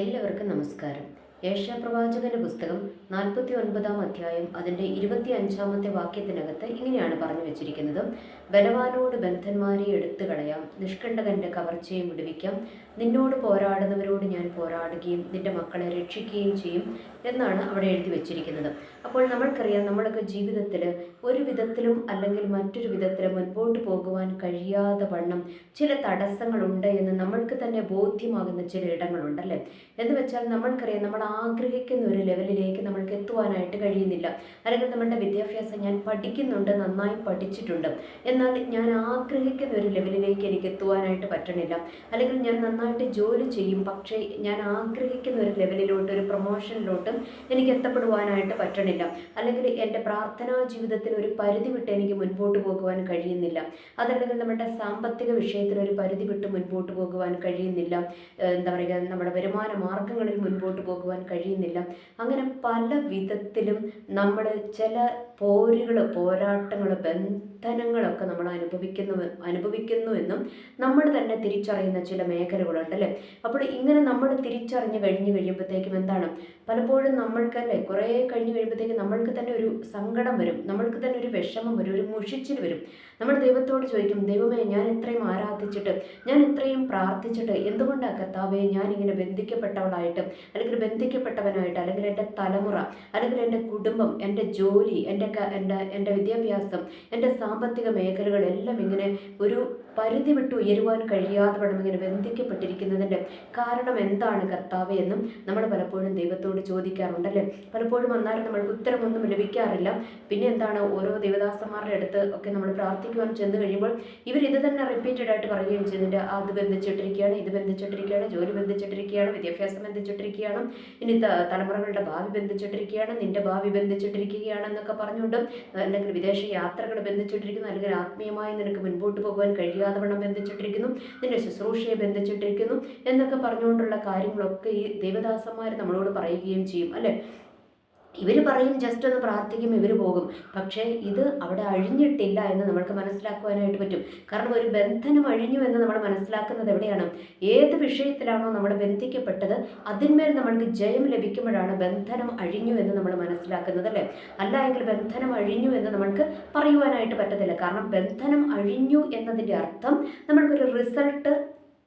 എല്ലാവർക്കും നമസ്കാരം. ഏഷ്യാപ്രവാചകന്റെ പുസ്തകം നാൽപ്പത്തി ഒൻപതാം അധ്യായം അതിന്റെ ഇരുപത്തി അഞ്ചാമത്തെ വാക്യത്തിനകത്ത് ഇങ്ങനെയാണ് പറഞ്ഞു വെച്ചിരിക്കുന്നത്. ബലവാനോട് ബന്ധന്മാരെ എടുത്തു കളയാം നിഷ്കണ്ഠകന്റെ കവർച്ചയെ വിടുവിക്കാം നിന്നോട് പോരാടുന്നവരോട് ഞാൻ പോരാടുകയും നിന്റെ മക്കളെ രക്ഷിക്കുകയും ചെയ്യും എന്നാണ് അവിടെ എഴുതി വെച്ചിരിക്കുന്നത്. അപ്പോൾ നമ്മൾക്കറിയാം നമ്മളൊക്കെ ജീവിതത്തിൽ ഒരു വിധത്തിലും അല്ലെങ്കിൽ മറ്റൊരു വിധത്തിലും മുൻപോട്ട് പോകുവാൻ കഴിയാതെ വണ്ണം ചില തടസ്സങ്ങളുണ്ട് എന്ന് നമ്മൾക്ക് തന്നെ ബോധ്യമാകുന്ന ചില ഇടങ്ങളുണ്ടല്ലേ? എന്ന് വെച്ചാൽ നമ്മൾക്കറിയാം നമ്മൾ ആഗ്രഹിക്കുന്ന ഒരു ലെവലിലേക്ക് നമ്മൾക്ക് എത്തുവാനായിട്ട് കഴിയുന്നില്ല. അല്ലെങ്കിൽ നമ്മളുടെ വിദ്യാഭ്യാസം ഞാൻ പഠിക്കുന്നുണ്ട് നന്നായി പഠിച്ചിട്ടുണ്ട്. എന്നാൽ ഞാൻ ആഗ്രഹിക്കുന്ന ഒരു ലെവലിലേക്ക് എനിക്ക് എത്തുവാനായിട്ട് പറ്റണില്ല. അല്ലെങ്കിൽ ഞാൻ നന്നായിട്ട് ജോലി ചെയ്യും. പക്ഷേ ഞാൻ ആഗ്രഹിക്കുന്ന ഒരു ലെവലിലോട്ട് ഒരു പ്രൊമോഷനിലോട്ടും എനിക്ക് എത്തപ്പെടുവാനായിട്ട് പറ്റണില്ല. അല്ലെങ്കിൽ എന്റെ പ്രാർത്ഥനാ ജീവിതത്തിൽ ഒരു പരിധി വിട്ട് എനിക്ക് മുൻപോട്ട് പോകുവാൻ കഴിയുന്നില്ല. അതല്ലെങ്കിൽ നമ്മുടെ സാമ്പത്തിക വിഷയത്തിൽ ഒരു പരിധി വിട്ട് മുൻപോട്ട് പോകുവാൻ കഴിയുന്നില്ല. എന്താ പറയുക നമ്മുടെ വരുമാന മാർഗങ്ങളിൽ മുൻപോട്ട് പോകുവാൻ കഴിയുന്നില്ല. അങ്ങനെ പല വിധത്തിലും നമ്മൾ ചില പോരുകൾ പോരാട്ടങ്ങൾ ബന്ധനങ്ങളൊക്കെ നമ്മൾ അനുഭവിക്കുന്നു എന്നും നമ്മൾ തന്നെ തിരിച്ചറിയുന്ന ചില മേഖലകളുണ്ട് അല്ലേ അപ്പോൾ ഇങ്ങനെ നമ്മൾ തിരിച്ചറിഞ്ഞ് കഴിഞ്ഞ് കഴിയുമ്പോഴത്തേക്കും എന്താണ്? പലപ്പോഴും നമ്മൾക്ക് നമ്മൾക്കല്ലേ കുറേ കഴിഞ്ഞ് കഴിയുമ്പോഴത്തേക്കും നമ്മൾക്ക് തന്നെ ഒരു സങ്കടം വരും നമ്മൾക്ക് തന്നെ ഒരു വിഷമം വരും ഒരു മുഷിച്ചിൽ വരും. നമ്മൾ ദൈവത്തോട് ചോദിക്കും ദൈവമേ ഞാൻ ഇത്രയും ആരാധിച്ചിട്ട് ഞാൻ ഇത്രയും പ്രാർത്ഥിച്ചിട്ട് എന്തുകൊണ്ടാണ് കർത്താവേ ഞാൻ ഇങ്ങനെ ബന്ധിക്കപ്പെട്ടവളായിട്ട് അല്ലെങ്കിൽ ബന്ധിക്കപ്പെട്ടവനായിട്ട് അല്ലെങ്കിൽ എന്റെ തലമുറ അല്ലെങ്കിൽ എന്റെ കുടുംബം എന്റെ ജോലി എന്റെ എന്റെ എന്റെ വിദ്യാഭ്യാസം എന്റെ സാമ്പത്തിക മേഖലകളെല്ലാം ഇങ്ങനെ ഒരു പരിധി വിട്ട് ഉയരുവാൻ കഴിയാതെ വണ്ണം ഇങ്ങനെ ബന്ധിക്കപ്പെട്ടിരിക്കുന്നതിന്റെ കാരണം എന്താണ് കർത്താവ് എന്നും നമ്മൾ പലപ്പോഴും ദൈവത്തോട് ചോദിക്കാറുണ്ടല്ലേ? പലപ്പോഴും വന്നാലും നമ്മൾക്ക് ഉത്തരമൊന്നും ലഭിക്കാറില്ല. പിന്നെ എന്താണ്? ഓരോ ദേവദാസന്മാരുടെ അടുത്ത് ഒക്കെ നമ്മൾ പ്രാർത്ഥിക്കുവാൻ ചെന്ന് കഴിയുമ്പോൾ ഇവർ ഇത് തന്നെ റിപ്പീറ്റഡ് ആയിട്ട് പറയുകയും ചെയ്യുന്നുണ്ട്. അത് ബന്ധിച്ചിട്ടിരിക്കുകയാണ് ഇത് ബന്ധിച്ചിട്ടിരിക്കുകയാണ് ജോലി ബന്ധിച്ചിട്ടിരിക്കുകയാണ് വിദ്യാഭ്യാസം ബന്ധിച്ചിട്ടിരിക്കുകയാണ് ഇനി തലമുറകളുടെ ഭാവി ബന്ധിച്ചിട്ടിരിക്കുകയാണ് നിന്റെ ഭാവി ബന്ധിച്ചിട്ടിരിക്കുകയാണെന്നൊക്കെ പറഞ്ഞുകൊണ്ട് അല്ലെങ്കിൽ വിദേശ യാത്രകൾ ബന്ധിച്ചിട്ടിരിക്കുന്നു. അല്ലെങ്കിൽ ആത്മീയമായി നിനക്ക് മുൻപോട്ട് പോകുവാൻ കഴിയാതെ വണ്ണം ബന്ധിച്ചിട്ടിരിക്കുന്നു. നിന്റെ ശുശ്രൂഷയെ ബന്ധിച്ചിട്ടിരിക്കുന്നു. എന്നൊക്കെ പറഞ്ഞുകൊണ്ടുള്ള കാര്യങ്ങളൊക്കെ ഈ ദേവദാസന്മാർ നമ്മളോട് പറയുകയും ചെയ്യും അല്ലേ? ഇവർ പറയും ജസ്റ്റ് ഒന്ന് പ്രാർത്ഥിക്കും ഇവർ പോകും. പക്ഷേ ഇത് അവിടെ അഴിഞ്ഞിട്ടില്ല എന്ന് നമ്മൾക്ക് മനസ്സിലാക്കുവാനായിട്ട് പറ്റും. കാരണം ഒരു ബന്ധനം അഴിഞ്ഞു എന്ന് നമ്മൾ മനസ്സിലാക്കുന്നത് എവിടെയാണ്? ഏത് വിഷയത്തിലാണോ നമ്മൾ ബന്ധിക്കപ്പെട്ടത് അതിന്മേൽ നമ്മൾക്ക് ജയം ലഭിക്കുമ്പോഴാണ് ബന്ധനം അഴിഞ്ഞു എന്ന് നമ്മൾ മനസ്സിലാക്കുന്നത് അല്ലേ? അല്ല എങ്കിൽ ബന്ധനം അഴിഞ്ഞു എന്ന് നമ്മൾക്ക് പറയുവാനായിട്ട് പറ്റത്തില്ല. കാരണം ബന്ധനം അഴിഞ്ഞു എന്നതിന്റെ അർത്ഥം നമ്മൾക്കൊരു റിസൾട്ട്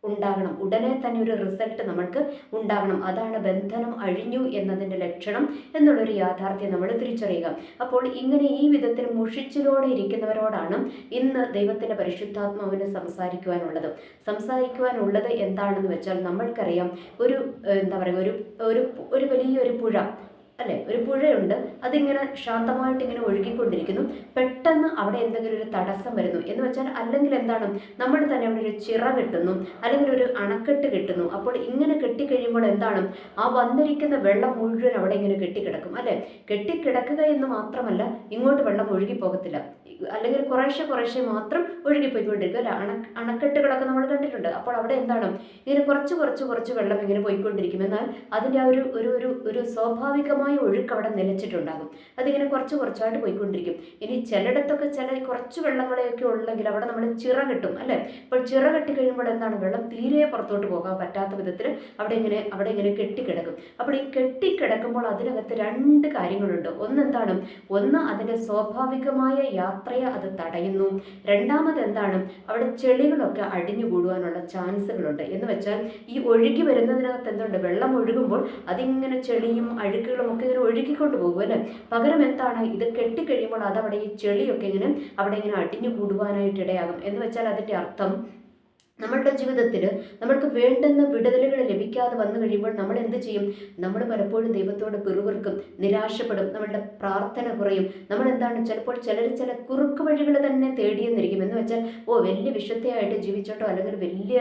ഉണ്ടാകണം. ഉടനെ തന്നെ ഒരു റിസൾട്ട് നമുക്ക് ഉണ്ടാകണം അതാണ് ബന്ധനം അഴിഞ്ഞു എന്നതിന്റെ ലക്ഷണം എന്നുള്ളൊരു യാഥാർത്ഥ്യം നമ്മൾ തിരിച്ചറിയുക. അപ്പോൾ ഇങ്ങനെ ഈ വിധത്തിൽ മുഷിച്ചിലോടെ ഇരിക്കുന്നവരോടാണ് ഇന്ന് ദൈവത്തിന്റെ പരിശുദ്ധാത്മാവിന് സംസാരിക്കുവാനുള്ളത്. സംസാരിക്കുവാനുള്ളത് എന്താണെന്ന് വെച്ചാൽ നമ്മൾക്കറിയാം ഒരു എന്താ പറയുക ഒരു ഒരു ഒരു വലിയൊരു പുഴ. അല്ലെ? ഒരു പുഴയുണ്ട്. അതിങ്ങനെ ശാന്തമായിട്ട് ഇങ്ങനെ ഒഴുകിക്കൊണ്ടിരിക്കുന്നു. പെട്ടെന്ന് അവിടെ എന്തെങ്കിലും ഒരു തടസ്സം വരുന്നു. എന്ന് വെച്ചാൽ അല്ലെങ്കിൽ എന്താണ്? നമ്മൾ തന്നെ അവിടെ ഒരു ചിറ കിട്ടുന്നു. അല്ലെങ്കിൽ ഒരു അണക്കെട്ട് കിട്ടുന്നു. അപ്പോൾ ഇങ്ങനെ കെട്ടിക്കഴിയുമ്പോൾ എന്താണ്? ആ വന്നിരിക്കുന്ന വെള്ളം മുഴുവൻ അവിടെ ഇങ്ങനെ കെട്ടിക്കിടക്കും. അല്ലെ? കെട്ടിക്കിടക്കുക എന്ന് മാത്രമല്ല ഇങ്ങോട്ട് വെള്ളം ഒഴുകി പോകത്തില്ല അല്ലെങ്കിൽ കുറേശ്ശെ കുറേശ്ശെ മാത്രം ഒഴുകിപ്പോയിക്കൊണ്ടിരിക്കും അല്ലെ? അണ അണക്കെട്ടുകളൊക്കെ നമ്മൾ കണ്ടിട്ടുണ്ട്. അപ്പോൾ അവിടെ എന്താണ്? ഇങ്ങനെ കുറച്ച് കുറച്ച് കുറച്ച് വെള്ളം ഇങ്ങനെ പോയിക്കൊണ്ടിരിക്കും. എന്നാൽ അതിന്റെ ആ ഒരു ഒരു ഒരു ഒരു സ്വാഭാവികമായ ഒഴുക്ക് അവിടെ നിലച്ചിട്ടുണ്ടാകും. അതിങ്ങനെ കുറച്ച് കുറച്ചായിട്ട് പോയിക്കൊണ്ടിരിക്കും. ഇനി ചിലയിടത്തൊക്കെ ചില കുറച്ച് വെള്ളങ്ങളെയൊക്കെ ഉള്ളെങ്കിൽ അവിടെ നമ്മൾ ചിറ കെട്ടും അല്ലേ? അപ്പോൾ ചിറ കെട്ടി കഴിയുമ്പോൾ എന്താണ്? വെള്ളം തീരെ പുറത്തോട്ട് പോകാൻ പറ്റാത്ത വിധത്തിൽ അവിടെ ഇങ്ങനെ അവിടെ ഇങ്ങനെ കെട്ടിക്കിടക്കും. അപ്പോൾ ഈ കെട്ടിക്കിടക്കുമ്പോൾ അതിനകത്ത് രണ്ട് കാര്യങ്ങളുണ്ട്. ഒന്ന് എന്താണ്? ഒന്ന് അതിന്റെ സ്വാഭാവികമായ യാത്രയെ അത് തടയുന്നു. രണ്ടാമത് എന്താണ്? അവിടെ ചെളികളൊക്കെ അടിഞ്ഞു കൂടുവാനുള്ള ചാൻസുകളുണ്ട്. എന്ന് വെച്ചാൽ ഈ ഒഴുകി വരുന്നതിനകത്ത് എന്തുണ്ട്? വെള്ളം ഒഴുകുമ്പോൾ അതിങ്ങനെ ചെളിയും അഴുക്കുകളും ഒക്കെ ഇങ്ങനെ ഒഴുകിക്കൊണ്ട് പോകും അല്ലേ? പകരം എന്താണ്? ഇത് കെട്ടിക്കഴിയുമ്പോൾ അതവിടെ ഈ ചെളിയൊക്കെ ഇങ്ങനെ അവിടെ ഇങ്ങനെ അടിഞ്ഞു കൂടുവാനായിട്ട് ഇടയാകും. എന്ന് വെച്ചാൽ അതിന്റെ അർത്ഥം നമ്മളുടെ ജീവിതത്തിൽ നമ്മൾക്ക് വേണ്ടുന്ന വിടുതലുകൾ ലഭിക്കാതെ വന്നു കഴിയുമ്പോൾ നമ്മൾ എന്ത് ചെയ്യും? നമ്മൾ പലപ്പോഴും ദൈവത്തോട് പിറുവിറുക്കും നിരാശപ്പെടും നമ്മളുടെ പ്രാർത്ഥന കുറയും. നമ്മൾ എന്താണ് ചിലപ്പോൾ ചിലർ ചില കുറുക്ക് വഴികൾ തന്നെ തേടിയെന്നിരിക്കും. എന്ന് വെച്ചാൽ ഓ വലിയ വിശുദ്ധയായിട്ട് ജീവിച്ചോട്ടോ അല്ലെങ്കിൽ വലിയ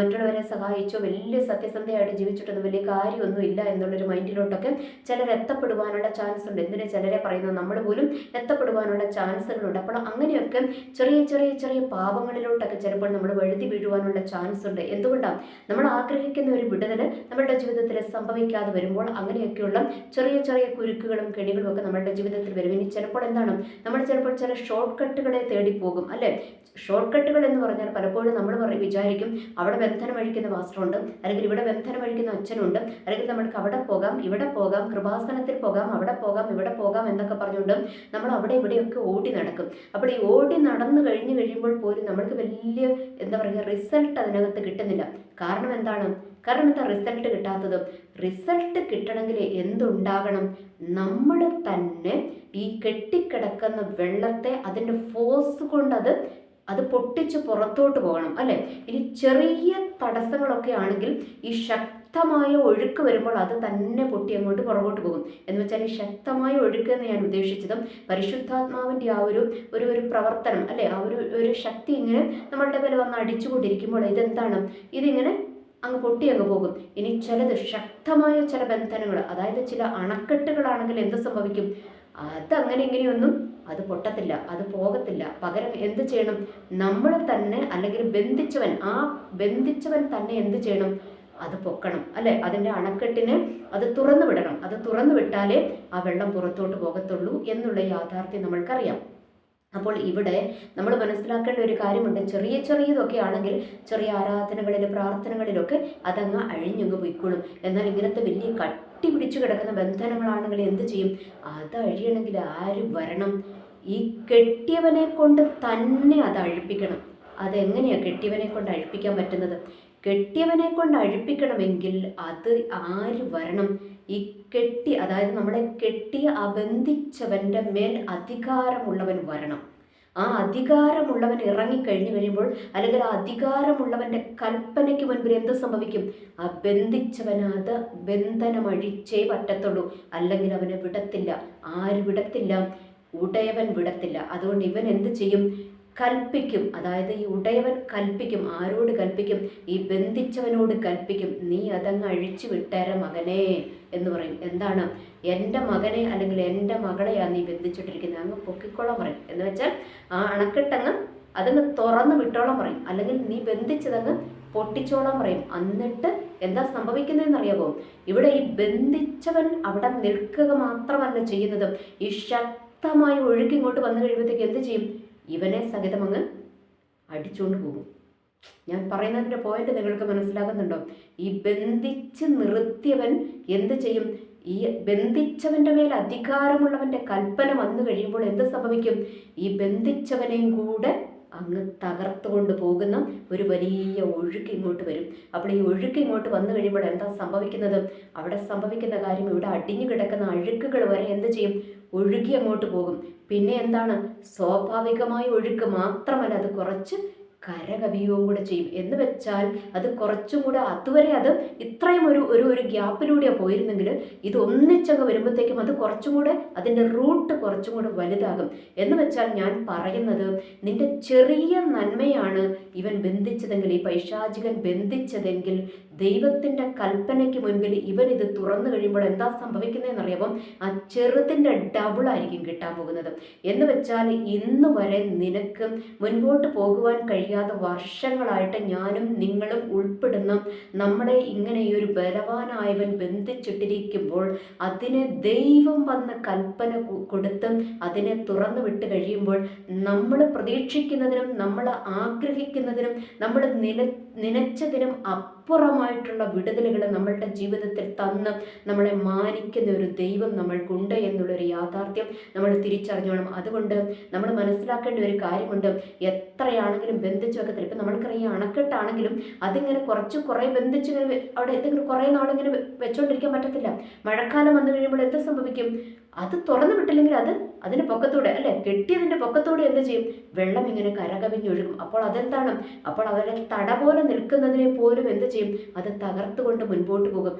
മറ്റുള്ളവരെ സഹായിച്ചോ വലിയ സത്യസന്ധയായിട്ട് ജീവിച്ചിട്ടോ വലിയ കാര്യമൊന്നും ഇല്ല എന്നുള്ളൊരു മൈൻഡിലോട്ടൊക്കെ ചിലർ എത്തപ്പെടുവാനുള്ള ചാൻസ് ഉണ്ട്. എന്തിനാ ചിലരെ പറയുന്നത്? നമ്മൾ പോലും എത്തപ്പെടുവാനുള്ള ചാൻസുകളുണ്ട് അപ്പോൾ അങ്ങനെയൊക്കെ ചെറിയ ചെറിയ ചെറിയ പാപങ്ങളിലോട്ടൊക്കെ ചിലപ്പോൾ നമ്മൾ വഴുതി വീഴുവാൻ വരുവാനുള്ള ചാൻസ് ഉണ്ട്. എന്തുകൊണ്ടാണ് നമ്മൾ ആഗ്രഹിക്കുന്ന ഒരു വിടുതൽ നമ്മുടെ ജീവിതത്തിൽ സംഭവിക്കാതെ വരുമ്പോൾ അങ്ങനെയൊക്കെയുള്ള ചെറിയ ചെറിയ കുരുക്കുകളും കെണികളും ഒക്കെ നമ്മുടെ ജീവിതത്തിൽ വരും. ഇനി ചിലപ്പോൾ എന്താണ്? നമ്മൾ ചിലപ്പോൾ ചില ഷോർട്ട് കട്ടുകളെ തേടി പോകും അല്ലേ? ഷോർട്ട് കട്ടുകൾ എന്ന് പറഞ്ഞാൽ പലപ്പോഴും നമ്മൾ പറയും വിചാരിക്കും അവിടെ ബന്ധനം അഴിക്കുന്ന മാസ്റ്ററുണ്ട് അല്ലെങ്കിൽ ഇവിടെ ബന്ധനം അഴിക്കുന്ന അച്ഛനുണ്ട് അല്ലെങ്കിൽ നമ്മൾക്ക് അവിടെ പോകാം ഇവിടെ പോകാം കൃപാസനത്തിൽ പോകാം അവിടെ പോകാം ഇവിടെ പോകാം എന്നൊക്കെ പറഞ്ഞുകൊണ്ട് നമ്മൾ അവിടെ ഇവിടെയൊക്കെ ഓടി നടക്കും. അപ്പോൾ ഈ ഓടി നടന്നു കഴിഞ്ഞു കഴിയുമ്പോൾ പോലും നമ്മൾക്ക് വലിയ എന്താ പറയുക റിസൾട്ട് അതിനകത്ത് കിട്ടുന്നില്ല. കാരണം എന്താണ്? കാരണം എന്താ റിസൾട്ട് കിട്ടാത്തത്? റിസൾട്ട് കിട്ടണമെങ്കിൽ എന്തുണ്ടാകണം? നമ്മൾ തന്നെ ഈ കെട്ടിക്കിടക്കുന്ന വെള്ളത്തെ അതിന്റെ ഫോഴ്സ് കൊണ്ട് അത് അത് പൊട്ടിച്ച് പുറത്തോട്ട് പോകണം അല്ലേ? ഇനി ചെറിയ തടസ്സങ്ങളൊക്കെ ആണെങ്കിൽ ഈ ശക്തമായ ഒഴുക്ക് വരുമ്പോൾ അത് തന്നെ പൊട്ടി അങ്ങോട്ട് പുറകോട്ട് പോകും. എന്ന് വെച്ചാൽ ഈ ശക്തമായ ഒഴുക്ക് എന്ന് ഞാൻ ഉദ്ദേശിച്ചതും പരിശുദ്ധാത്മാവിന്റെ ആ ഒരു ഒരു ഒരു പ്രവർത്തനം അല്ലെ? ആ ഒരു ഒരു ശക്തി ഇങ്ങനെ നമ്മളുടെ മേലെ വന്ന് അടിച്ചുകൊണ്ടിരിക്കുമ്പോൾ ഇതെന്താണ്? ഇതിങ്ങനെ അങ്ങ് പൊട്ടി അങ്ങ് പോകും. ഇനി ചിലത് ശക്തമായ ചില ബന്ധനങ്ങൾ അതായത് ചില അണക്കെട്ടുകളാണെങ്കിൽ എന്ത് സംഭവിക്കും? അതങ്ങനെ ഇങ്ങനെയൊന്നും അത് പൊട്ടത്തില്ല അത് പോകത്തില്ല. പകരം എന്ത് ചെയ്യണം? നമ്മൾ തന്നെ അല്ലെങ്കിൽ ബന്ധിച്ചവൻ ആ ബന്ധിച്ചവൻ തന്നെ എന്ത് ചെയ്യണം? അത് പൊക്കണം അല്ലെ? അതിന്റെ അണക്കെട്ടിന് അത് തുറന്നു വിടണം. അത് തുറന്നു വിട്ടാലേ ആ വെള്ളം പുറത്തോട്ട് പോകത്തുള്ളൂ എന്നുള്ള യാഥാർത്ഥ്യം നമ്മൾക്കറിയാം. അപ്പോൾ ഇവിടെ നമ്മൾ മനസ്സിലാക്കേണ്ട ഒരു കാര്യമുണ്ട്. ചെറിയ ചെറിയതൊക്കെ ആണെങ്കിൽ ചെറിയ ആരാധനകളിൽ പ്രാർത്ഥനകളിലൊക്കെ അതങ്ങ് അഴിഞ്ഞങ്ങ് പോയിക്കോളും. എന്നാൽ ഇങ്ങനത്തെ വലിയ കട്ടി പിടിച്ചു കിടക്കുന്ന ബന്ധനങ്ങളാണെങ്കിൽ എന്ത് ചെയ്യും? അത് അഴിയണമെങ്കിൽ ആര് വരണം? ഈ കെട്ടിയവനെ കൊണ്ട് തന്നെ അത് അഴിപ്പിക്കണം. അതെങ്ങനെയാണ് കെട്ടിയവനെ കൊണ്ട് അഴിപ്പിക്കാൻ പറ്റുന്നത്? കെട്ടിയവനെ കൊണ്ട് അഴിപ്പിക്കണമെങ്കിൽ അത് ആര് വരണം? ഈ കെട്ടി അതായത് നമ്മളെ കെട്ടിയ ആ മേൽ അധികാരമുള്ളവൻ വരണം. ആ അധികാരമുള്ളവൻ ഇറങ്ങിക്കഴിഞ്ഞു കഴിയുമ്പോൾ അല്ലെങ്കിൽ ആ അധികാരമുള്ളവന്റെ കൽപ്പനയ്ക്ക് മുൻപിൽ എന്ത് സംഭവിക്കും? ആ ബന്ധിച്ചവനത് ബന്ധനം അഴിച്ചേ പറ്റത്തുള്ളൂ അല്ലെങ്കിൽ അവനെ വിടത്തില്ല. ആര് വിടത്തില്ല? ഉടയവൻ വിടത്തില്ല. അതുകൊണ്ട് ഇവൻ എന്ത് ചെയ്യും? കൽപ്പിക്കും. അതായത് ഈ ഉടയവൻ കൽപ്പിക്കും ആരോട് കൽപ്പിക്കും? ഈ ബന്ധിച്ചവനോട് കൽപ്പിക്കും. നീ അതങ്ങ് അഴിച്ചു വിട്ടേര മകനെ എന്ന് പറയും. എന്താണ്? എന്റെ മകനെ അല്ലെങ്കിൽ എന്റെ മകളെയാണ് നീ ബന്ധിച്ചിട്ടിരിക്കുന്നത്. അങ്ങ് പൊക്കിക്കോളം പറയും. എന്ന് വെച്ചാൽ ആ അണക്കെട്ടങ്ങ് അതങ്ങ് തുറന്ന് വിട്ടോളം പറയും. അല്ലെങ്കിൽ നീ ബന്ധിച്ചതങ്ങ് പൊട്ടിച്ചോളം പറയും. എന്നിട്ട് എന്താ സംഭവിക്കുന്നതെന്നറിയാമോ ഇവിടെ ഈ ബന്ധിച്ചവൻ അവിടെ നിൽക്കുക മാത്രമല്ല ചെയ്യുന്നത് ഈ ശക്തമായി ഒഴുക്കിങ്ങോട്ട് വന്നു കഴിയുമ്പോഴത്തേക്ക് എന്ത് ചെയ്യും? ഇവനെ സഹിതം അങ്ങ് അടിച്ചുകൊണ്ട് പോകും. ഞാൻ പറയുന്നതിന്റെ പോയിന്റ് നിങ്ങൾക്ക് മനസ്സിലാകുന്നുണ്ടോ? ഈ ബന്ധിച്ച് നിർത്തിയവൻ എന്ത് ചെയ്യും? ഈ ബന്ധിച്ചവന്റെ മേൽ അധികാരമുള്ളവന്റെ കൽപ്പന വന്നു കഴിയുമ്പോൾ എന്ത് സംഭവിക്കും? ഈ ബന്ധിച്ചവനെയും കൂടെ അങ്ങ് തകർത്തുകൊണ്ട് പോകുന്ന ഒരു വലിയ ഒഴുക്ക് ഇങ്ങോട്ട് വരും. അപ്പോൾ ഈ ഒഴുക്ക് ഇങ്ങോട്ട് വന്നു കഴിയുമ്പോൾ എന്താ സംഭവിക്കുന്നത്? അവിടെ സംഭവിക്കുന്ന കാര്യം ഇവിടെ അടിഞ്ഞു കിടക്കുന്ന അഴുക്കുകൾ വരെ എന്ത് ചെയ്യും? ഒഴുകി അങ്ങോട്ട് പോകും. പിന്നെ എന്താണ്? സ്വാഭാവികമായ ഒഴുക്ക് മാത്രമല്ല അത് കുറച്ച് കരകവിയുകയും കൂടെ ചെയ്യും. എന്ന് വെച്ചാൽ അത് കുറച്ചും കൂടെ അതുവരെ അത് ഇത്രയും ഒരു ഒരു ഒരു ഗ്യാപ്പിലൂടെയാണ് പോയിരുന്നെങ്കിൽ ഇത് ഒന്നിച്ചങ്ങ് വരുമ്പോഴത്തേക്കും അത് കുറച്ചും കൂടെ അതിന്റെ റൂട്ട് കുറച്ചും കൂടെ വലുതാകും. എന്ന് വെച്ചാൽ ഞാൻ പറയുന്നത് നിന്റെ ചെറിയ നന്മയാണ് ഇവൻ ബന്ധിച്ചതെങ്കിൽ ഈ പൈശാചികൻ ബന്ധിച്ചതെങ്കിൽ ദൈവത്തിന്റെ കൽപ്പനയ്ക്ക് മുൻപിൽ ഇവൻ ഇത് തുറന്നു കഴിയുമ്പോൾ എന്താ സംഭവിക്കുന്നതെന്ന് അറിയാമോ ആ ഡബിൾ ആയിരിക്കും കിട്ടാൻ പോകുന്നത്. എന്ന് വെച്ചാൽ ഇന്ന് വരെ നിനക്ക് മുൻപോട്ട് പോകുവാൻ കഴിയാത്ത വർഷങ്ങളായിട്ട് ഞാനും നിങ്ങളും ഉൾപ്പെടുന്ന നമ്മളെ ഇങ്ങനെ ഈ ഒരു ബലവാനായവൻ ബന്ധിച്ചിട്ടിരിക്കുമ്പോൾ അതിനെ ദൈവം വന്ന കൽപ്പന കൊടുത്ത് അതിനെ തുറന്നു വിട്ട് കഴിയുമ്പോൾ നമ്മൾ പ്രതീക്ഷിക്കുന്നതിനും നമ്മൾ ആഗ്രഹിക്കുന്നതിനും നമ്മൾ നില നനച്ചതിനും അപ്പുറമായിട്ടുള്ള വിടുതലുകൾ നമ്മളുടെ ജീവിതത്തിൽ തന്ന് നമ്മളെ മാനിക്കുന്ന ഒരു ദൈവം നമ്മൾക്കുണ്ട് എന്നുള്ളൊരു യാഥാർത്ഥ്യം നമ്മൾ തിരിച്ചറിഞ്ഞോണം. അതുകൊണ്ട് നമ്മൾ മനസ്സിലാക്കേണ്ട ഒരു കാര്യമുണ്ട്. എത്രയാണെങ്കിലും ബന്ധിച്ചു വെക്കത്തില്ല. ഇപ്പം നമ്മൾക്കറിയാം അണക്കെട്ടാണെങ്കിലും അതിങ്ങനെ കുറച്ച് കുറേ ബന്ധിച്ച് അവിടെ എന്തെങ്കിലും കുറേ നാളിങ്ങനെ വെച്ചുകൊണ്ടിരിക്കാൻ പറ്റത്തില്ല. മഴക്കാലം വന്നു കഴിയുമ്പോൾ എന്ത് സംഭവിക്കും? അത് തുറന്നു വിട്ടില്ലെങ്കിൽ അത് അതിന്റെ പൊക്കത്തൂടെ അല്ലെ? കെട്ടിയതിന്റെ പൊക്കത്തൂടെ എന്ത് ചെയ്യും? വെള്ളം ഇങ്ങനെ കരകവിഞ്ഞൊഴുകും. അപ്പോൾ അതെന്താണ്? അപ്പോൾ അവരുടെ തട പോലെ നിൽക്കുന്നതിനെ പോലും എന്ത് ചെയ്യും? അത് തകർത്തുകൊണ്ട് മുൻപോട്ട് പോകും.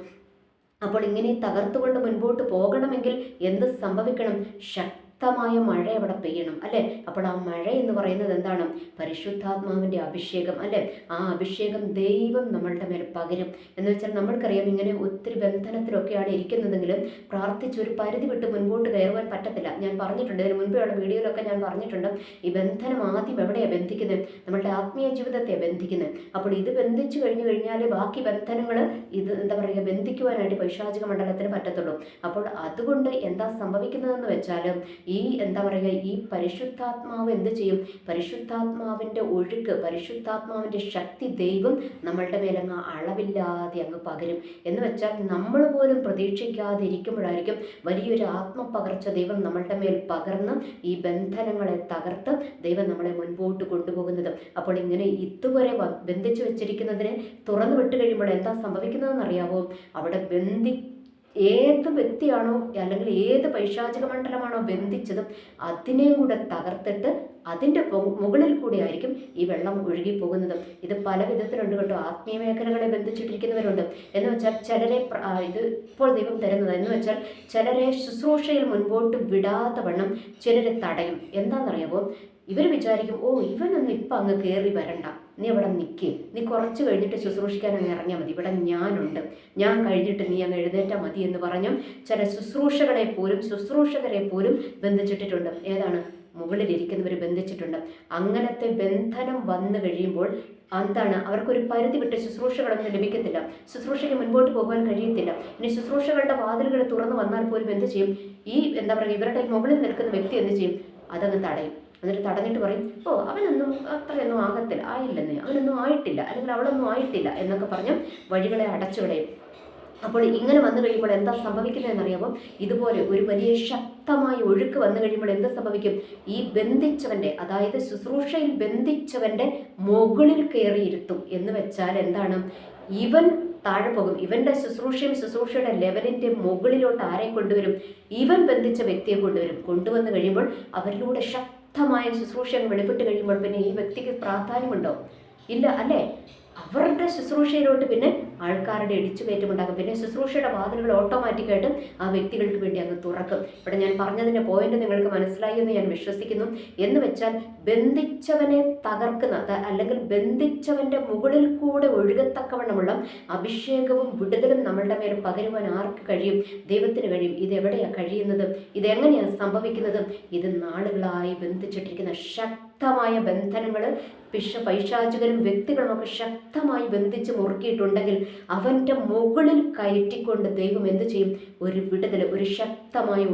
അപ്പോൾ ഇങ്ങനെ തകർത്തുകൊണ്ട് മുൻപോട്ട് പോകണമെങ്കിൽ എന്ത് സംഭവിക്കണം? ശക്തി ശക്തമായ മഴ അവിടെ പെയ്യണം അല്ലേ? അപ്പോൾ ആ മഴ എന്ന് പറയുന്നത് എന്താണ്? പരിശുദ്ധാത്മാവിന്റെ അഭിഷേകം അല്ലേ? ആ അഭിഷേകം ദൈവം നമ്മളുടെ മേൽ പകരും. എന്ന് വെച്ചാൽ നമ്മൾക്കറിയാം ഇങ്ങനെ ഒത്തിരി ബന്ധനത്തിലൊക്കെയാണ് ഇരിക്കുന്നതെങ്കിലും പ്രാർത്ഥിച്ച് ഒരു പരിധി വിട്ട് മുൻപോട്ട് കയറുവാൻ പറ്റത്തില്ല. ഞാൻ പറഞ്ഞിട്ടുണ്ട് ഇതിന് മുൻപെയുള്ള വീഡിയോയിലൊക്കെ ഞാൻ പറഞ്ഞിട്ടുണ്ട് ഈ ബന്ധനം ആദ്യം എവിടെയാണ് ബന്ധിക്കുന്നത് നമ്മളുടെ ആത്മീയ ജീവിതത്തെ ബന്ധിക്കുന്നത് അപ്പോൾ ഇത് ബന്ധിച്ചു കഴിഞ്ഞു കഴിഞ്ഞാൽ ബാക്കി ബന്ധനങ്ങൾ ഇത് എന്താ പറയുക ബന്ധിക്കുവാനായിട്ട് പൈശാചിക മണ്ഡലത്തിന് പറ്റത്തുള്ളൂ. അപ്പോൾ അതുകൊണ്ട് എന്താ സംഭവിക്കുന്നതെന്ന് വെച്ചാൽ എന്താ പറയുക ഈ പരിശുദ്ധാത്മാവ് എന്ത് ചെയ്യും? പരിശുദ്ധാത്മാവിന്റെ ഒഴുക്ക് പരിശുദ്ധാത്മാവിന്റെ ശക്തി ദൈവം നമ്മളുടെ മേലങ്ങ് അളവില്ലാതെ അങ്ങ് പകരും. എന്ന് വെച്ചാൽ നമ്മൾ പോലും പ്രതീക്ഷിക്കാതെ ഇരിക്കുമ്പോഴായിരിക്കും വലിയൊരു ആത്മപകർച്ച ദൈവം നമ്മളുടെ മേൽ പകർന്ന് ഈ ബന്ധനങ്ങളെ തകർത്ത് ദൈവം നമ്മളെ മുൻപോട്ട് കൊണ്ടുപോകുന്നത്. അപ്പോൾ ഇങ്ങനെ ഇതുവരെ ബന്ധിച്ചു വെച്ചിരിക്കുന്നതിനെ തുറന്നു വിട്ട് കഴിയുമ്പോൾ എന്താ സംഭവിക്കുന്നതെന്ന് അറിയാവോ അവിടെ ബന്ധി ഏത് വ്യക്തിയാണോ അല്ലെങ്കിൽ ഏത് പൈശാചിക മണ്ഡലമാണോ ബന്ധിച്ചത് അതിനെയും കൂടെ തകർത്തിട്ട് അതിന്റെ മുകളിൽ കൂടി ആയിരിക്കും ഈ വെള്ളം ഒഴുകി പോകുന്നത് ഇത് പല വിധത്തിലുണ്ട് കേട്ടോ. ആത്മീയ മേഖലകളെ ബന്ധിച്ചിട്ടിരിക്കുന്നവരുണ്ട്. എന്ന് വെച്ചാൽ ചിലരെ ഇത് ഇപ്പോൾ ദൈവം തരുന്നത് എന്ന് വെച്ചാൽ ചിലരെ ശുശ്രൂഷയിൽ മുൻപോട്ട് വിടാത്ത വണ്ണം ചിലരെ തടയും. എന്താണെന്നറിയാമോ? ഇവർ വിചാരിക്കും ഓ ഇവനൊന്നും ഇപ്പം അങ്ങ് കയറി വരണ്ട. നീ അവിടെ നിൽക്ക് നീ കുറച്ച് കഴിഞ്ഞിട്ട് ശുശ്രൂഷിക്കാൻ അങ്ങ് ഇറങ്ങിയാൽ മതി. ഇവിടെ ഞാനുണ്ട്. ഞാൻ കഴിഞ്ഞിട്ട് നീ അങ്ങ് എഴുന്നേറ്റാൽ മതി എന്ന് പറഞ്ഞു ചില ശുശ്രൂഷകളെ പോലും ശുശ്രൂഷകരെ പോലും ബന്ധിച്ചിട്ടിട്ടുണ്ട്. ഏതാണ്? മുകളിലിരിക്കുന്നവർ ബന്ധിച്ചിട്ടുണ്ട്. അങ്ങനത്തെ ബന്ധനം വന്നു കഴിയുമ്പോൾ എന്താണ്? അവർക്കൊരു പരിധി വിട്ട് ശുശ്രൂഷകളൊന്നും ലഭിക്കത്തില്ല. ശുശ്രൂഷയ്ക്ക് മുൻപോട്ട് പോകാൻ കഴിയത്തില്ല. ഇനി ശുശ്രൂഷകളുടെ വാതിലുകൾ തുറന്നു വന്നാൽ പോലും എന്ത് ചെയ്യും? ഈ എന്താ പറയുക ഇവരുടെ മുകളിൽ നിൽക്കുന്ന വ്യക്തി എന്ത് ചെയ്യും? അതങ്ങ് തടയും. എന്നിട്ട് തടഞ്ഞിട്ട് പറയും ഓ അവനൊന്നും അത്രയൊന്നും ആകത്തില്ല ആയില്ലെന്നേ. അവനൊന്നും ആയിട്ടില്ല. അല്ലെങ്കിൽ അവളൊന്നും ആയിട്ടില്ല എന്നൊക്കെ പറഞ്ഞ് വഴികളെ അടച്ചു കളയും അപ്പോൾ ഇങ്ങനെ വന്നു കഴിയുമ്പോൾ എന്താ സംഭവിക്കുന്നതെന്നറിയാമോ? ഇതുപോലെ ഒരു വലിയ ശക്തമായ ഒഴുക്ക് വന്നു കഴിയുമ്പോൾ എന്താ സംഭവിക്കും? ഈ ബന്ധിച്ചവന്റെ അതായത് ശുശ്രൂഷയിൽ ബന്ധിച്ചവന്റെ മുകളിൽ കയറിയിരുത്തും എന്ന് വെച്ചാൽ എന്താണ്? ഇവൻ താഴെ പോകും. ഇവന്റെ ശുശ്രൂഷയും ശുശ്രൂഷയുടെ ലെവലിന്റെ മുകളിലോട്ട് ആരെ കൊണ്ടുവരും? ഇവൻ ബന്ധിച്ച വ്യക്തിയെ കൊണ്ടുവരും. കൊണ്ടുവന്നു കഴിയുമ്പോൾ അവരിലൂടെ ശക്തമായ ശുശ്രൂഷ വെളിപ്പെട്ട് കഴിയുമ്പോൾ പിന്നെ ഈ വ്യക്തിക്ക് പ്രാധാന്യമുണ്ടോ? ഇല്ല അല്ലേ? അവരുടെ ശുശ്രൂഷയിലോട്ട് പിന്നെ ആൾക്കാരുടെ ഇടിച്ചുകയറ്റമുണ്ടാകും പിന്നെ ശുശ്രൂഷയുടെ വാതിലുകൾ ഓട്ടോമാറ്റിക്കായിട്ട് ആ വ്യക്തികൾക്ക് വേണ്ടി അങ്ങ് തുറക്കും. ഇവിടെ ഞാൻ പറഞ്ഞതിന്റെ പോയിന്റ് നിങ്ങൾക്ക് മനസ്സിലായി എന്ന് ഞാൻ വിശ്വസിക്കുന്നു. എന്ന് വെച്ചാൽ ബന്ധിച്ചവനെ തകർക്കുന്ന അല്ലെങ്കിൽ ബന്ധിച്ചവന്റെ മുകളിൽ കൂടെ ഒഴുകത്തക്കവണ്ണമുള്ള അഭിഷേകവും വിടുതലും നമ്മളുടെ മേൽ പകരുവാൻ ആർക്ക് കഴിയും? ദൈവത്തിന് കഴിയും. ഇത് എവിടെയാണ് കഴിയുന്നത്? ഇതെങ്ങനെയാണ് സംഭവിക്കുന്നത്? ഇത് നാളുകളായി ബന്ധിച്ചിട്ടിരിക്കുന്ന ശക്തമായ ബന്ധനങ്ങൾ പിശ പൈശാചികരും വ്യക്തികളും ഒക്കെ ശക്തമായി ബന്ധിച്ച് മുറുക്കിയിട്ടുണ്ടെങ്കിൽ അവന്റെ മുകളിൽ കയറ്റിക്കൊണ്ട് ദൈവം എന്ത് ചെയ്യും? ഒരു വിടുതൽ ഒരു ശക്തമായ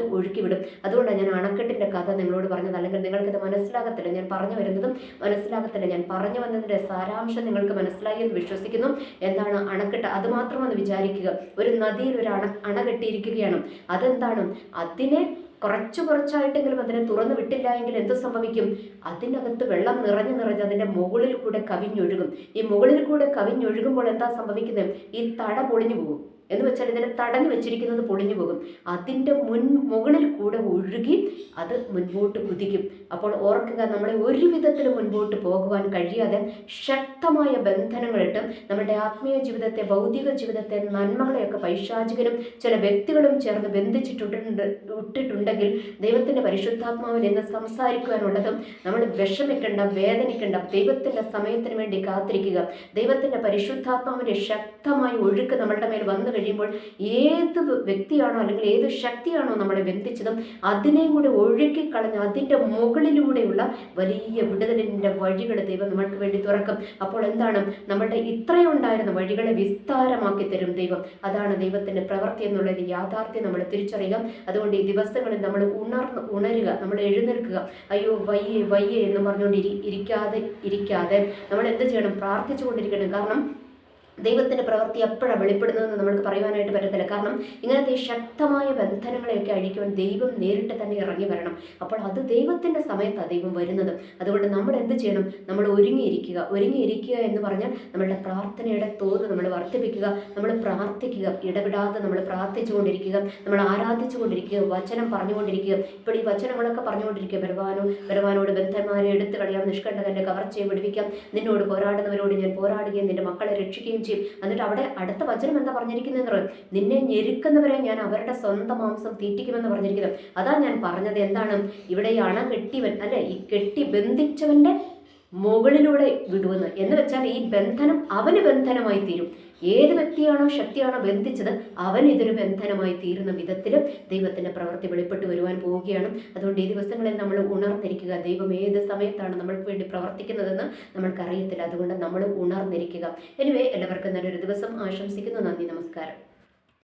ഒഴുക്കി വിടും അതുകൊണ്ടാണ് ഞാൻ അണക്കെട്ടിന്റെ കഥ നിങ്ങളോട് പറഞ്ഞത്. അല്ലെങ്കിൽ നിങ്ങൾക്കിത് മനസ്സിലാകത്തില്ല. ഞാൻ പറഞ്ഞു വരുന്നതും മനസ്സിലാകത്തില്ല. ഞാൻ പറഞ്ഞു വന്നതിന്റെ സാരാംശം നിങ്ങൾക്ക് മനസ്സിലായി എന്ന് വിശ്വസിക്കുന്നു. എന്താണ് അണക്കെട്ട്? അത് മാത്രമെന്ന് വിചാരിക്കുക. ഒരു നദിയിൽ ഒരു അണ അണ കെട്ടിയിരിക്കുകയാണ്. അതെന്താണ്? അതിനെ കുറച്ച് കുറച്ചായിട്ടെങ്കിലും അതിനെ തുറന്നു വിട്ടില്ല എങ്കിൽ എന്ത് സംഭവിക്കും? അതിനകത്ത് വെള്ളം നിറഞ്ഞു നിറഞ്ഞ് അതിന്റെ മുകളിൽ കൂടെ കവിഞ്ഞൊഴുകും. ഈ മുകളിൽ കൂടെ കവിഞ്ഞൊഴുകുമ്പോൾ എന്താ സംഭവിക്കുന്നത് ഈ തട പൊളിഞ്ഞു പോകും. എന്ന് വെച്ചാൽ ഇതിനെ തടഞ്ഞു വെച്ചിരിക്കുന്നത് പൊളിഞ്ഞു പോകും. അതിന്റെ മുൻ മുകളിൽ കൂടെ ഒഴുകി അത് മുൻപോട്ട് കുതിക്കും. അപ്പോൾ ഓർക്കുക നമ്മളെ ഒരു വിധത്തിൽ മുൻപോട്ട് പോകുവാൻ കഴിയാതെ ശക്തമായ ബന്ധനങ്ങളിട്ട് നമ്മുടെ ആത്മീയ ജീവിതത്തെ ഭൗതിക ജീവിതത്തെ നന്മകളെയൊക്കെ പൈശാചികരും ചില വ്യക്തികളും ചേർന്ന് ബന്ധിച്ചിട്ടുണ്ട് ഇട്ടിട്ടുണ്ടെങ്കിൽ ദൈവത്തിന്റെ പരിശുദ്ധാത്മാവിൽ ഇന്ന് സംസാരിക്കുവാനുള്ളതും നമ്മൾ വിഷമിക്കേണ്ട വേദനിക്കേണ്ട ദൈവത്തിന്റെ സമയത്തിന് വേണ്ടി കാത്തിരിക്കുക ദൈവത്തിന്റെ പരിശുദ്ധാത്മാവിന്റെ ശക്തമായ ഒഴുക്ക് നമ്മളുടെ മേൽ വന്നു കഴിയുമ്പോൾ ഏത് വ്യക്തിയാണോ അല്ലെങ്കിൽ ഏത് ശക്തിയാണോ നമ്മളെ ബന്ധിച്ചതും അതിനെയും കൂടെ ഒഴുക്കിക്കളഞ്ഞ് അതിന്റെ മുകളിലൂടെയുള്ള വലിയ വിടുതലിന്റെ വഴികൾ ദൈവം നമ്മൾക്ക് വേണ്ടി തുറക്കും. അപ്പോൾ എന്താണ്? നമ്മളുടെ ഇത്രയും ഉണ്ടായിരുന്ന വഴികളെ വിസ്താരമാക്കി തരും ദൈവം. അതാണ് ദൈവത്തിന്റെ പ്രവൃത്തി എന്നുള്ളത് യാഥാർത്ഥ്യം നമ്മൾ തിരിച്ചറിയുക. അതുകൊണ്ട് ഈ ദിവസങ്ങളിൽ നമ്മൾ ഉണർന്ന് ഉണരുക നമ്മൾ എഴുന്നേൽക്കുക. അയ്യോ വയ്യേ വയ്യേ എന്ന് പറഞ്ഞുകൊണ്ട് ഇരിക്കാതെ ഇരിക്കാതെ നമ്മൾ എന്ത് ചെയ്യണം? പ്രാർത്ഥിച്ചുകൊണ്ടിരിക്കണം. കാരണം ദൈവത്തിന്റെ പ്രവൃത്തി എപ്പോഴാണ് വെളിപ്പെടുന്നതെന്ന് നമ്മൾക്ക് പറയുവാനായിട്ട് പറ്റത്തില്ല. കാരണം ഇങ്ങനത്തെ ശക്തമായ ബന്ധനങ്ങളെയൊക്കെ അഴിക്കുവാൻ ദൈവം നേരിട്ട് തന്നെ ഇറങ്ങി വരണം. അപ്പോൾ അത് ദൈവത്തിന്റെ സമയത്താണ് ദൈവം വരുന്നത്. അതുകൊണ്ട് നമ്മൾ എന്ത് ചെയ്യണം? നമ്മൾ ഒരുങ്ങിയിരിക്കുക. ഒരുങ്ങിയിരിക്കുക എന്ന് പറഞ്ഞാൽ നമ്മളുടെ പ്രാർത്ഥനയുടെ തോത് നമ്മൾ വർദ്ധിപ്പിക്കുക നമ്മൾ പ്രാർത്ഥിക്കുക ഇടപെടാതെ നമ്മൾ പ്രാർത്ഥിച്ചുകൊണ്ടിരിക്കുക നമ്മൾ ആരാധിച്ചുകൊണ്ടിരിക്കുക വചനം പറഞ്ഞുകൊണ്ടിരിക്കുക. ഇപ്പോൾ ഈ വചനങ്ങളൊക്കെ പറഞ്ഞുകൊണ്ടിരിക്കുക. ബലവാനോ ബലവാനോട് ബന്ധന്മാരെ എടുത്തു കളയാം നിഷ്കണ്ഠകന്റെ കവർച്ചയെ വിടുവിക്കാം. നിന്നോട് പോരാടുന്നവരോട് ഞാൻ പോരാടുകയും നിന്റെ മക്കളെ രക്ഷിക്കുകയും ചെയ്യും ചെയ്യും എന്നിട്ട് അവിടെ അടുത്ത വചനം എന്താ പറഞ്ഞിരിക്കുന്നതെന്ന് പറയും. നിന്നെ ഞെരുക്കുന്നവരെ ഞാൻ അവരുടെ സ്വന്തം മാംസം തീറ്റിക്കുമെന്ന് പറഞ്ഞിരിക്കുന്നത്. അതാ ഞാൻ പറഞ്ഞത് എന്താണ്? ഇവിടെ ഈ അണ കെട്ടിവൻ അല്ലെ? ഈ കെട്ടി ബന്ധിച്ചവന്റെ മുകളിലൂടെ വിടുവെന്ന്. എന്ന് വെച്ചാൽ ഈ ബന്ധനം അവന് ബന്ധനമായി തീരും. ഏത് വ്യക്തിയാണോ ശക്തിയാണോ ബന്ധിച്ചത് അവൻ ഇതൊരു ബന്ധനമായി തീരുന്ന വിധത്തിൽ ദൈവത്തിന്റെ പ്രവൃത്തി വെളിപ്പെട്ട് വരുവാൻ പോവുകയാണ്. അതുകൊണ്ട് ഈ ദിവസങ്ങളിൽ നമ്മൾ ഉണർന്നിരിക്കുക. ദൈവം ഏത് സമയത്താണ് നമ്മൾക്ക് വേണ്ടി പ്രവർത്തിക്കുന്നതെന്ന് നമ്മൾക്കറിയത്തില്ല. അതുകൊണ്ട് നമ്മൾ ഉണർന്നിരിക്കുക. എനിവേ എല്ലാവർക്കും നല്ലൊരു ദിവസം. ആശംസിക്കുന്നു. നന്ദി. നമസ്കാരം.